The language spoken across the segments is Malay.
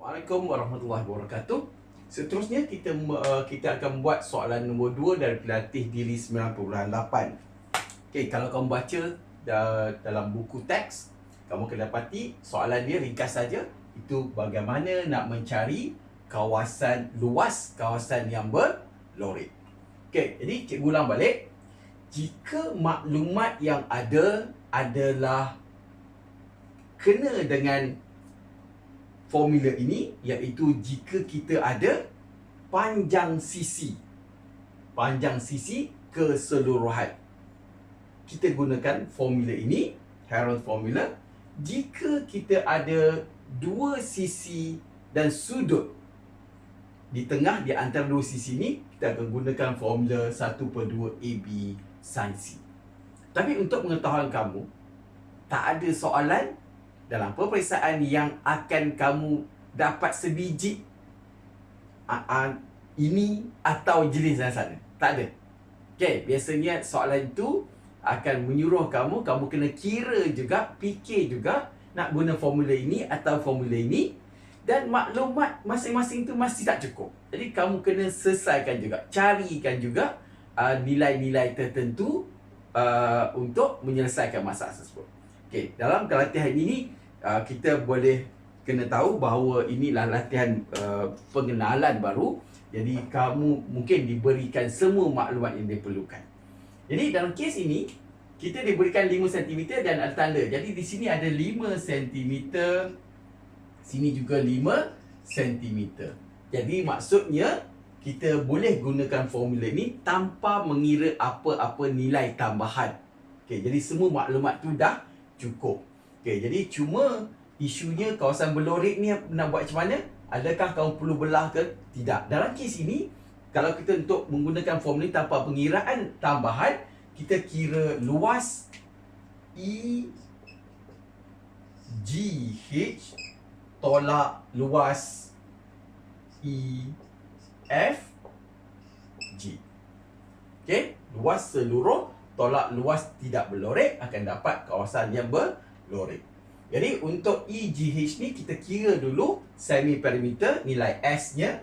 Assalamualaikum warahmatullahi wabarakatuh. Seterusnya kita uh, kita akan buat soalan nombor 2 dari pelatih diri 9.8. Okey, kalau kamu baca uh, dalam buku teks, kamu akan dapati soalan dia ringkas saja. Itu bagaimana nak mencari kawasan luas, kawasan yang berlorik. Okey, jadi cikgu ulang balik. Jika maklumat yang ada adalah kena dengan formula ini iaitu jika kita ada panjang sisi. Panjang sisi keseluruhan. Kita gunakan formula ini Heron formula. Jika kita ada dua sisi dan sudut di tengah di antara dua sisi ini kita akan gunakan formula 1 per 2 AB sin C. Tapi untuk pengetahuan kamu tak ada soalan dalam peperiksaan yang akan kamu dapat sebiji uh, uh, ini atau jenis yang sana. Tak ada. Okay, biasanya soalan itu akan menyuruh kamu, kamu kena kira juga, fikir juga nak guna formula ini atau formula ini dan maklumat masing-masing itu masih tak cukup. Jadi kamu kena selesaikan juga, carikan juga uh, nilai-nilai tertentu uh, untuk menyelesaikan masalah tersebut. Okay, dalam kelatihan ini uh, kita boleh kena tahu bahawa inilah latihan uh, pengenalan baru. Jadi kamu mungkin diberikan semua maklumat yang diperlukan. Jadi dalam kes ini kita diberikan 5 cm dan ada tanda jadi di sini ada 5 cm sini juga 5 cm jadi maksudnya kita boleh gunakan formula ini tanpa mengira apa-apa nilai tambahan. Okay, jadi semua maklumat tu dah cukup Okay, jadi cuma isunya kawasan berlorik ni nak buat macam mana? Adakah kamu perlu belah ke? Tidak. Dalam kes ini, kalau kita untuk menggunakan formula tanpa pengiraan tambahan, kita kira luas E G H tolak luas E F G. Okay, luas seluruh tolak luas tidak berlorik akan dapat kawasan yang berlorik lorik. Jadi untuk EGH ni kita kira dulu semi perimeter nilai S-nya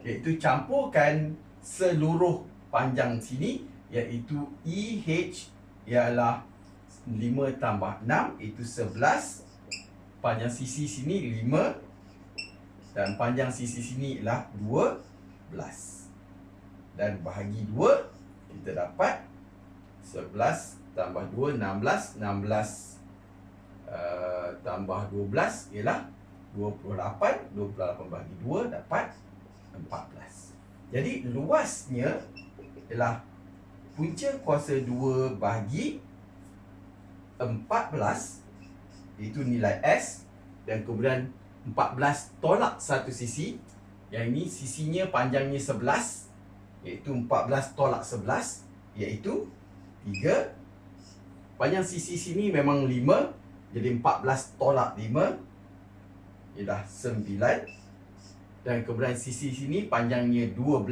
iaitu campurkan seluruh panjang sini iaitu EH ialah 5 tambah 6 itu 11 panjang sisi sini 5 dan panjang sisi sini ialah 12 dan bahagi 2 kita dapat 11 tambah 2 16 16 Uh, tambah 12 ialah 28 28 bagi 2 dapat 14 jadi luasnya ialah punca kuasa 2 bagi 14 itu nilai S dan kemudian 14 tolak satu sisi yang ini sisinya panjangnya 11 iaitu 14 tolak 11 iaitu 3 panjang sisi sini memang 5 jadi 14 tolak 5 Ialah 9 Dan kemudian sisi sini panjangnya 12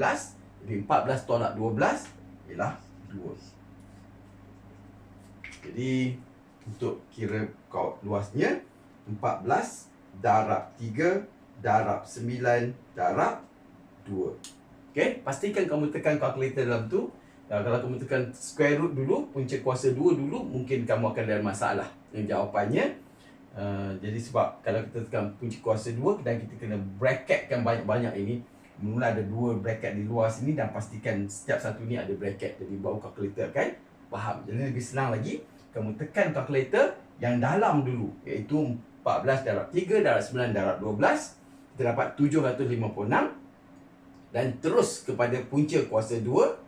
Jadi 14 tolak 12 Ialah 2 Jadi Untuk kira luasnya 14 Darab 3 Darab 9 Darab 2 Okay Pastikan kamu tekan kalkulator dalam tu Uh, kalau kamu tekan square root dulu, punca kuasa 2 dulu, mungkin kamu akan ada masalah dengan jawapannya. Uh, jadi sebab kalau kita tekan punca kuasa 2 dan kita kena bracketkan banyak-banyak ini, mula ada dua bracket di luar sini dan pastikan setiap satu ni ada bracket. Jadi baru kalkulator kan faham. Jadi lebih senang lagi, kamu tekan kalkulator yang dalam dulu, iaitu 14 darab 3 darab 9 darab 12, kita dapat 756 dan terus kepada punca kuasa 2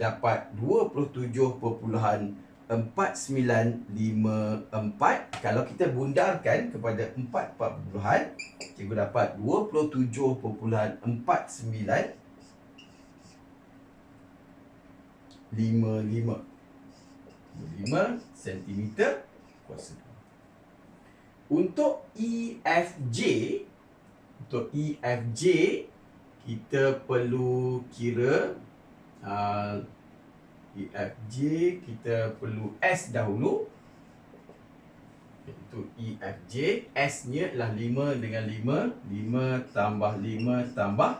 dapat 27.4954 kalau kita bundarkan kepada 4 4 puluhan cikgu dapat 27.49 55 5 cm kuasa. Untuk EFJ untuk EFJ kita perlu kira uh, EFJ kita perlu S dahulu Itu E, F, J. S-nya adalah 5 dengan 5. 5 tambah 5 tambah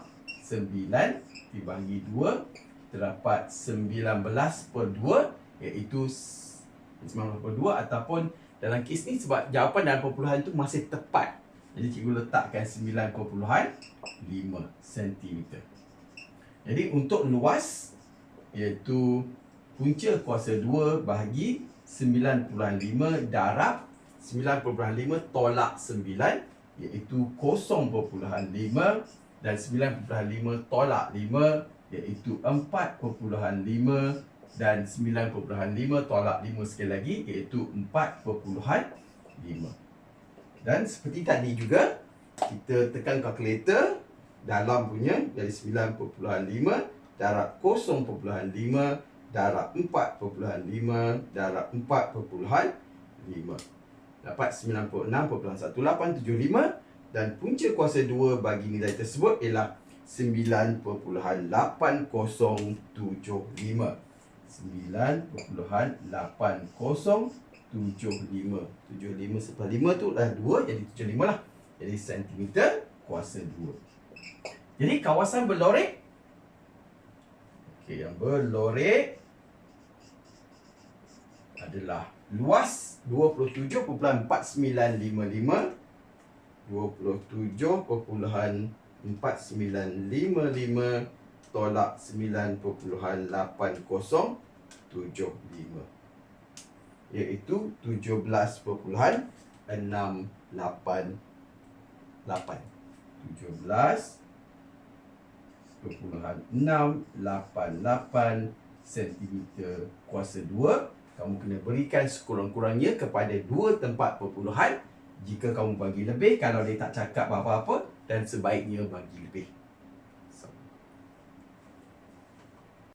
9 dibagi 2. Terdapat 19 per 2 iaitu 19 per 2 ataupun dalam kes ni sebab jawapan dalam perpuluhan tu masih tepat. Jadi cikgu letakkan 9.5 cm. Jadi untuk luas iaitu punca kuasa 2 bahagi 9.5 darab 9.5 tolak 9 iaitu 0.5 dan 9.5 tolak 5 iaitu 4.5 dan 9.5 tolak 5 sekali lagi iaitu 4.5 dan seperti tadi juga kita tekan kalkulator dalam punya dari 9.5 darab 0.5 darab 4.5 darab 4.5 dapat 96.1875 dan punca kuasa 2 bagi nilai tersebut ialah 9.8075 9.8075 75 sebelah 5 tu dah 2 jadi 75 lah. Jadi sentimeter kuasa 2 jadi kawasan berlorek okey yang berlorek adalah luas 27.4955 27.4955 tolak 9.8075 iaitu 17.688 17.688 cm kuasa 2 kamu kena berikan sekurang-kurangnya kepada dua tempat perpuluhan. Jika kamu bagi lebih kalau dia tak cakap apa-apa dan sebaiknya bagi lebih